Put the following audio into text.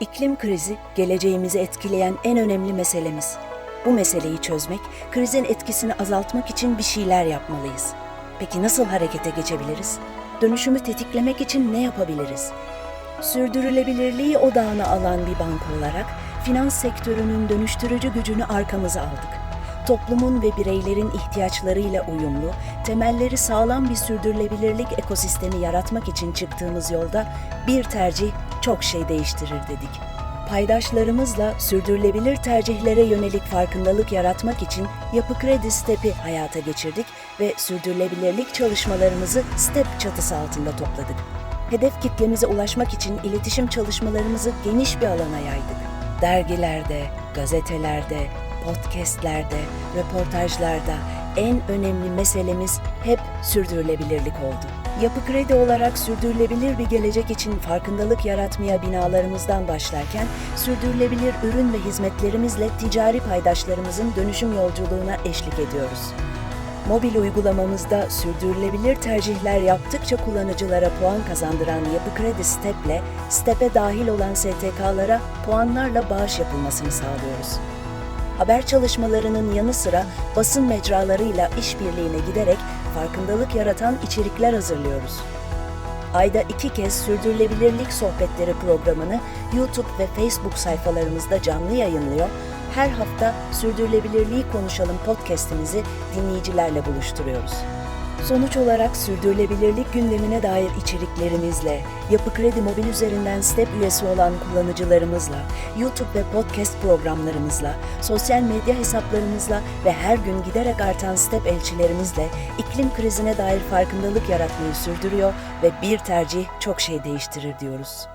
İklim krizi geleceğimizi etkileyen en önemli meselemiz. Bu meseleyi çözmek, krizin etkisini azaltmak için bir şeyler yapmalıyız. Peki nasıl harekete geçebiliriz? Dönüşümü tetiklemek için ne yapabiliriz? Sürdürülebilirliği odağına alan bir banka olarak finans sektörünün dönüştürücü gücünü arkamıza aldık. Toplumun ve bireylerin ihtiyaçlarıyla uyumlu, temelleri sağlam bir sürdürülebilirlik ekosistemi yaratmak için çıktığımız yolda bir tercih çok şey değiştirir dedik. Paydaşlarımızla sürdürülebilir tercihlere yönelik farkındalık yaratmak için Yapı Kredi STEP'i hayata geçirdik ve sürdürülebilirlik çalışmalarımızı STEP çatısı altında topladık. Hedef kitlemize ulaşmak için iletişim çalışmalarımızı geniş bir alana yaydık. Dergilerde, gazetelerde, podcastlerde, röportajlarda en önemli meselemiz hep sürdürülebilirlik oldu. Yapı Kredi olarak sürdürülebilir bir gelecek için farkındalık yaratmaya binalarımızdan başlarken sürdürülebilir ürün ve hizmetlerimizle ticari paydaşlarımızın dönüşüm yolculuğuna eşlik ediyoruz. Mobil uygulamamızda sürdürülebilir tercihler yaptıkça kullanıcılara puan kazandıran Yapı Kredi Step'le Step'e dahil olan STK'lara puanlarla bağış yapılmasını sağlıyoruz. Haber çalışmalarının yanı sıra basın mecralarıyla işbirliğine giderek farkındalık yaratan içerikler hazırlıyoruz. Ayda iki kez Sürdürülebilirlik Sohbetleri programını YouTube ve Facebook sayfalarımızda canlı yayınlıyor, her hafta Sürdürülebilirliği Konuşalım podcast'imizi dinleyicilerle buluşturuyoruz. Sonuç olarak sürdürülebilirlik gündemine dair içeriklerimizle, Yapı Kredi Mobil üzerinden STEP üyesi olan kullanıcılarımızla, YouTube ve podcast programlarımızla, sosyal medya hesaplarımızla ve her gün giderek artan STEP elçilerimizle iklim krizine dair farkındalık yaratmayı sürdürüyor ve bir tercih çok şey değiştirir diyoruz.